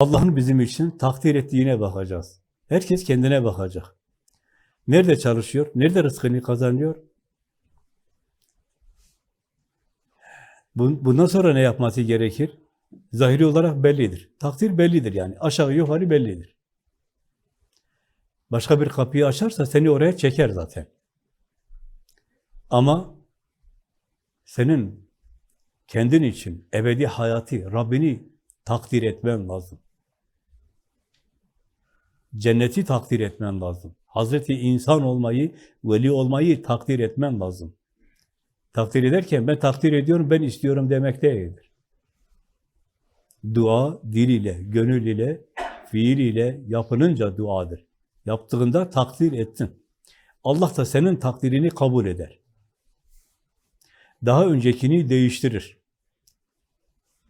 Allah'ın bizim için takdir ettiğine bakacağız. Herkes kendine bakacak. Nerede çalışıyor? Nerede rızkını kazanıyor? Bun- Bundan sonra ne yapması gerekir? Zahiri olarak bellidir. Takdir bellidir yani. Aşağı yukarı bellidir. Başka bir kapıyı açarsa seni oraya çeker zaten. Ama senin kendin için ebedi hayatı, Rabbini takdir etmen lazım. Cenneti takdir etmen lazım. Hazreti insan olmayı, veli olmayı takdir etmen lazım. Takdir ederken ben takdir ediyorum, ben istiyorum demek değildir. Dua dil ile, gönül ile, fiil ile yapılınca duadır. Yaptığında takdir ettin. Allah da senin takdirini kabul eder. Daha öncekini değiştirir.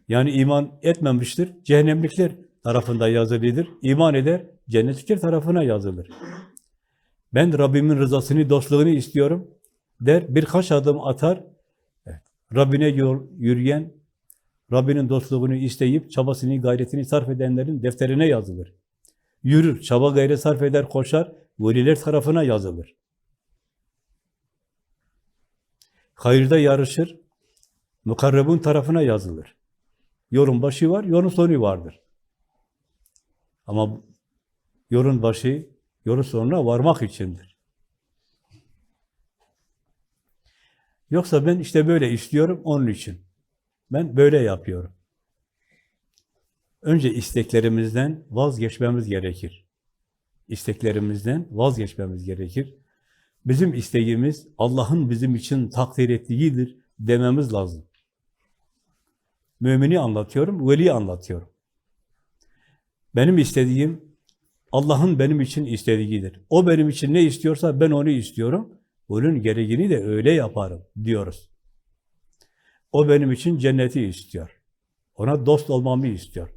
Yani iman etmemiştir, cehennemlikler tarafında yazılıdır. İman eder, cennetlikler tarafına yazılır. Ben Rabbimin rızasını, dostluğunu istiyorum der, birkaç adım atar. Evet, Rabbine yol yürüyen, Rabbinin dostluğunu isteyip çabasını, gayretini sarf edenlerin defterine yazılır. Yürür, çaba gayret sarf eder, koşar, veliler tarafına yazılır. Hayırda yarışır, mukarrebun tarafına yazılır. Yolun başı var, yolun sonu vardır. Ama yolun başı, yolun sonuna varmak içindir. Yoksa ben işte böyle istiyorum, onun için. Ben böyle yapıyorum. Önce isteklerimizden vazgeçmemiz gerekir. İsteklerimizden vazgeçmemiz gerekir. Bizim isteğimiz Allah'ın bizim için takdir ettiğidir dememiz lazım. Mümini anlatıyorum, veli anlatıyorum. Benim istediğim Allah'ın benim için istediğidir. O benim için ne istiyorsa ben onu istiyorum. Bunun gereğini de öyle yaparım diyoruz. O benim için cenneti istiyor. Ona dost olmamı istiyor.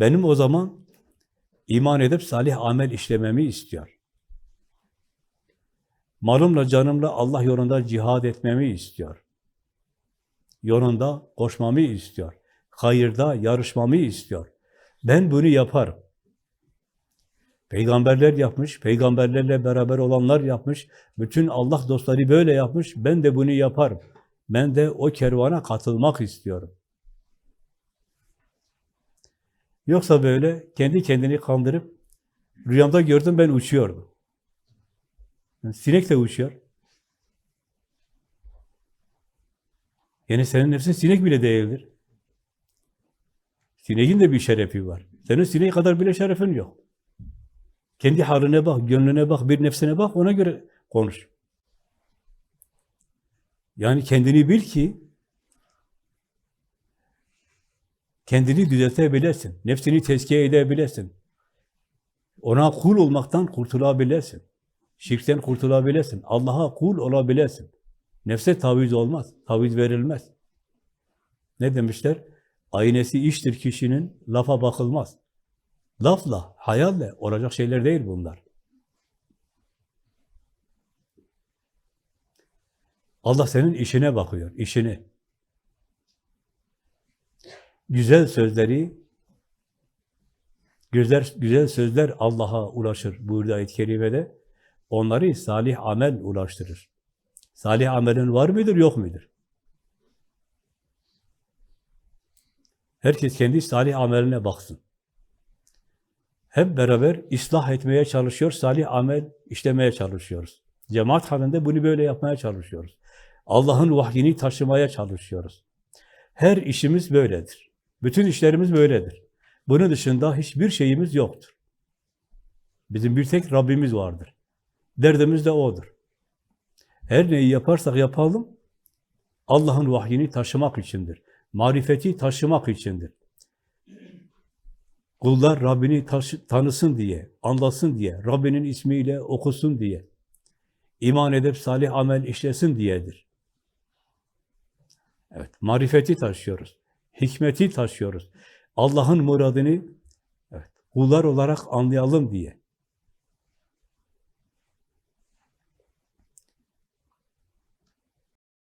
Benim o zaman iman edip salih amel işlememi istiyor. Malımla, canımla Allah yolunda cihad etmemi istiyor. Yolunda koşmamı istiyor. Hayırda yarışmamı istiyor. Ben bunu yaparım. Peygamberler yapmış, peygamberlerle beraber olanlar yapmış, bütün Allah dostları böyle yapmış, ben de bunu yaparım. Ben de o kervana katılmak istiyorum. Yoksa böyle kendi kendini kandırıp, rüyamda gördüm ben uçuyordum. Sinek de uçuyor. Yani senin nefsin sinek bile değildir. Sineğin de bir şerefi var. Senin sineği kadar bile şerefin yok. Kendi haline bak, gönlüne bak, bir nefsine bak, ona göre konuş. Yani kendini bil ki kendini düzeltebilesin. Nefsini tezkiye edebilesin. Ona kul olmaktan kurtulabilesin. Şirkten kurtulabilesin. Allah'a kul olabilesin. Nefse taviz olmaz. Taviz verilmez. Ne demişler? Aynesi iştir kişinin, lafa bakılmaz. Lafla, hayalle olacak şeyler değil bunlar. Allah senin işine bakıyor, işini. Güzel sözleri, güzel, güzel sözler Allah'a ulaşır buyurdu ayet-i kerimede. Onları salih amel ulaştırır. Salih amelin var mıdır, yok mudur? Herkes kendi salih ameline baksın. Hep beraber ıslah etmeye çalışıyor, salih amel işlemeye çalışıyoruz. Cemaat halinde bunu böyle yapmaya çalışıyoruz. Allah'ın vahyini taşımaya çalışıyoruz. Her işimiz böyledir. Bütün işlerimiz böyledir. Bunun dışında hiçbir şeyimiz yoktur. Bizim bir tek Rabbimiz vardır. Derdimiz de O'dur. Her neyi yaparsak yapalım, Allah'ın vahyini taşımak içindir. Marifeti taşımak içindir. Kullar Rabbini taşı- tanısın diye, anlasın diye, Rabbinin ismiyle okusun diye, iman edip salih amel işlesin diyedir. Evet, marifeti taşıyoruz, hikmeti taşıyoruz. Allah'ın muradını evet, kullar olarak anlayalım diye.